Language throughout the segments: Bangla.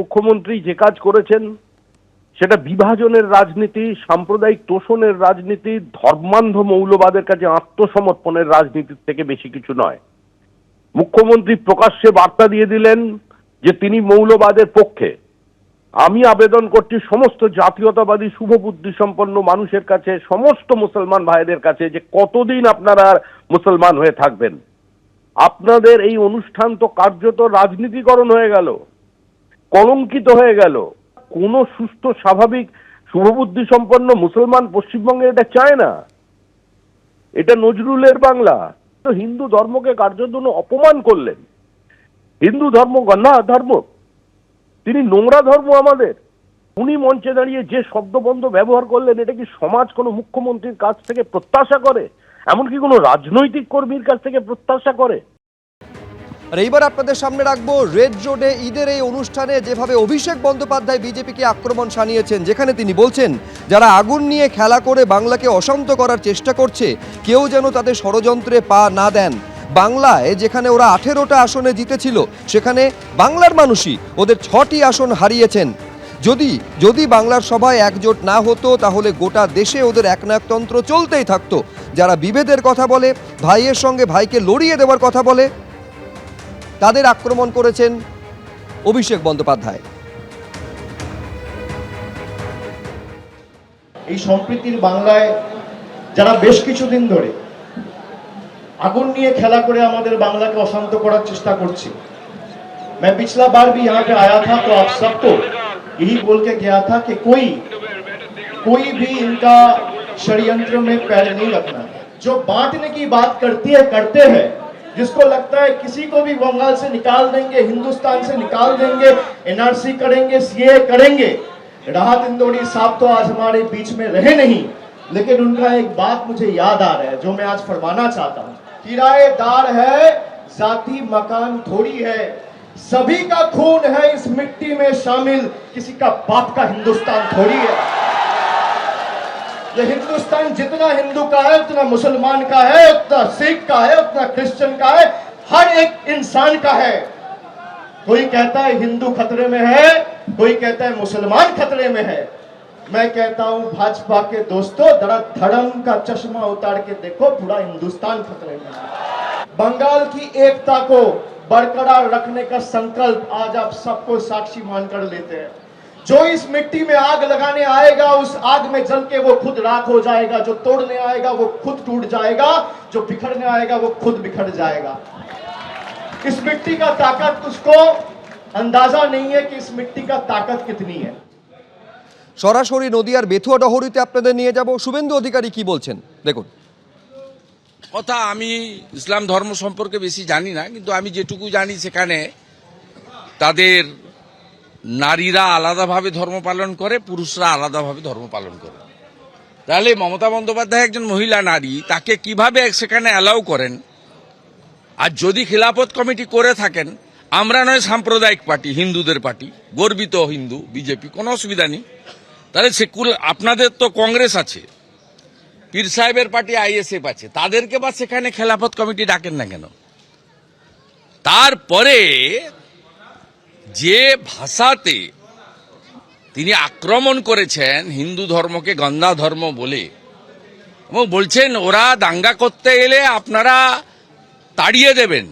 মুখ্যমন্ত্রী যে কাজ করেছেন, সেটা বিভাজনের রাজনীতি, সাম্প্রদায়িক তোষণের রাজনীতি, ধর্মান্ধ মৌলবাদের কাছে আত্মসমর্পণের রাজনীতির থেকে বেশি কিছু নয়। মুখ্যমন্ত্রী প্রকাশ্যে বার্তা দিয়ে দিলেন যে তিনি মৌলবাদের পক্ষে। আমি আবেদন করছি সমস্ত জাতীয়তাবাদী শুভবুদ্ধি সম্পন্ন মানুষের কাছে, সমস্ত মুসলমান ভাইদের কাছে যে কতদিন আপনারা মুসলমান হয়ে থাকবেন। আপনাদের এই অনুষ্ঠান তো কার্যত রাজনীতিকরণ হয়ে গেল। কলঙ্কিত হয়ে গেল। কোন সুস্থ, স্বাভাবিক, শুভবুদ্ধি সম্পন্ন মুসলমান পশ্চিমবঙ্গে এটা চায় না। এটা নজরুলের বাংলা। তো হিন্দু ধর্মকে কার্যত অপমান করলেন। হিন্দু ধর্ম গণা ধর্ম। তিনি নোংরা ধর্ম আমাদের। উনি মঞ্চে দাঁড়িয়ে যে শব্দবন্ধ ব্যবহার করলেন, এটা কি সমাজ কোনো মুখ্যমন্ত্রীর কাছ থেকে প্রত্যাশা করে? এমনকি কোনো রাজনৈতিক কর্মীর কাছ থেকে প্রত্যাশা করে? আর এইবার আপনাদের সামনে রাখব রেড রোডে ঈদের এই অনুষ্ঠানে যেভাবে অভিষেক বন্দ্যোপাধ্যায় বিজেপিকে আক্রমণ সানিয়েছেন যেখানে তিনি বলছেন, যারা আগুন নিয়ে খেলা করে বাংলাকে অশান্ত করার চেষ্টা করছে, কেউ যেন তাদের ষড়যন্ত্রে পা না দেন। বাংলায় যেখানে ওরা আঠেরোটা আসনে জিতেছিল, সেখানে বাংলার মানুষই ওদের ছটি আসন হারিয়েছেন। যদি যদি বাংলার সভায় একজোট না হতো, তাহলে গোটা দেশে ওদের একনায়কতন্ত্র চলতেই থাকতো। যারা বিভেদের কথা বলে, ভাইয়ের সঙ্গে ভাইকে লড়িয়ে দেওয়ার কথা বলে তাদের আক্রমণ করেছেন অভিষেক বন্দ্যোপাধ্যায় এই সম্প্রীতির বাংলায় যারা বেশ কিছুদিন ধরে আগুন নিয়ে খেলা করে আমাদের বাংলাকে অশান্ত করার চেষ্টা করছে मैं पिछला बार भी यहाँ पे आया था तो आप सबको यही बोल के गया था कि कोई कोई भी इनका षड्यंत्र में पैर नहीं रखना जो बांटने की बात करती है करते हैं जिसको लगता है किसी को भी बंगाल से निकाल देंगे, हिंदुस्तान से निकाल देंगे, एनआरसी करेंगे, सीए करेंगे। राहत इंदौरी साहब तो आज हमारे बीच में रहे नहीं, लेकिन उनका एक बात मुझे याद आ रहा है, जो मैं आज फरमाना चाहता हूँ। किराएदार है, जाति मकान थोड़ी है, सभी का खून है, इस मिट्टी में शामिल, किसी का बाप का हिंदुस्तान थोड़ी है। ये हिंदुस्तान जितना हिंदू का है, उतना मुसलमान का है, उतना सिख का है, उतना क्रिश्चियन का है, हर एक इंसान का है। कोई कहता है हिंदू खतरे में है, कोई कहता है मुसलमान खतरे में है। मैं कहता हूँ, भाजपा के दोस्तों, जरा धर्म का चश्मा उतार के देखो, पूरा हिंदुस्तान खतरे में है। बंगाल की एकता को बरकरार रखने का संकल्प आज आप सबको साक्षी मानकर लेते हैं। जो इस मिट्टी में आग लगाने आएगा उस आग में जल के वो खुद राख हो जाएगा जो तोड़ने आएगा वो खुद टूट जाएगा जो बिखरने आएगा वो खुद बिखर जाएगा इस मिट्टी का ताकत उसको अंदाजा नहीं है कि इस मिट्टी का ताकत कितनी है সরাসরি নদিয়ার বেথুয়া ডহরিতে আপনাদের নিয়ে যাব শুভেন্দু অধিকারী কি বলছেন দেখুন কথা আমি ইসলাম ধর্ম সম্পর্কে বেশি জানি না কিন্তু আমি যেটুকু জানি সেখানে তাদের নারীরা আলাদাভাবে ধর্ম পালন করে, পুরুষরা আলাদাভাবে ধর্ম পালন করে। তাহলে মমতা বন্দ্যোপাধ্যায় একজন মহিলা নারী, তাকে কীভাবে সেখানে অ্যালাউ করেন? আর যদি খিলাফত কমিটি করে থাকেন, আমরা নয় সাম্প্রদায়িক পার্টি, হিন্দুদের পার্টি, গর্বিত হিন্দু, বিজেপি, কোনো অসুবিধা নেই। তাহলে সেকুল, আপনাদের তো কংগ্রেস আছে, পীর সাহেবের পার্টি আইএসএফ আছে, তাদেরকে বা সেখানে খেলাফত কমিটি ডাকেন না কেন? তারপরে যে ভাষাতে তিনি আক্রমণ করেছেন, হিন্দু ধর্মকে গন্ধা ধর্ম বলে, এবং বলছেন, ওরা দাঙ্গা করতে এলে আপনারা তাড়িয়ে দেবেন।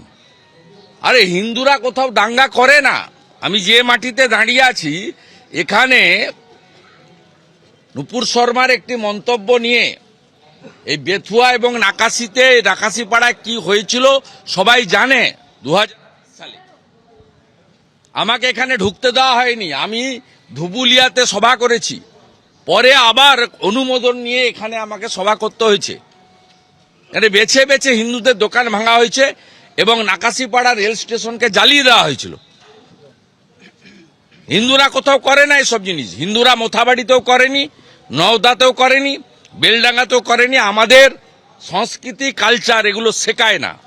আরে, হিন্দুরা কোথাও দাঙ্গা করে না। আমি যে মাটিতে দাঁড়িয়ে আছি, এখানে নুপুর শর্মার একটি মন্তব্য নিয়ে, এই বেথুয়া এবং নাকাশিতে, নাকাশিপাড়ায় কি হয়েছিল, সবাই জানে। দু আমাকে এখানে ঢুকতে দেওয়া হয়নি। আমি ধুবুলিয়াতে সভা করেছি। পরে আবার অনুমোদন নিয়ে এখানে আমাকে সভা করতে হয়েছে। এখানে বেছে বেছে হিন্দুদের দোকান ভাঙা হয়েছে এবং নাকাশিপাড়া রেল স্টেশনকে জ্বালিয়ে দেওয়া হয়েছিল। হিন্দুরা কোথাও করে না এসব জিনিস। হিন্দুরা মোথাবাড়িতেও করেনি, নওদাতেও করেনি, বেলডাঙ্গাতেও করেনি। আমাদের সংস্কৃতি কালচার এগুলো শেখায় না।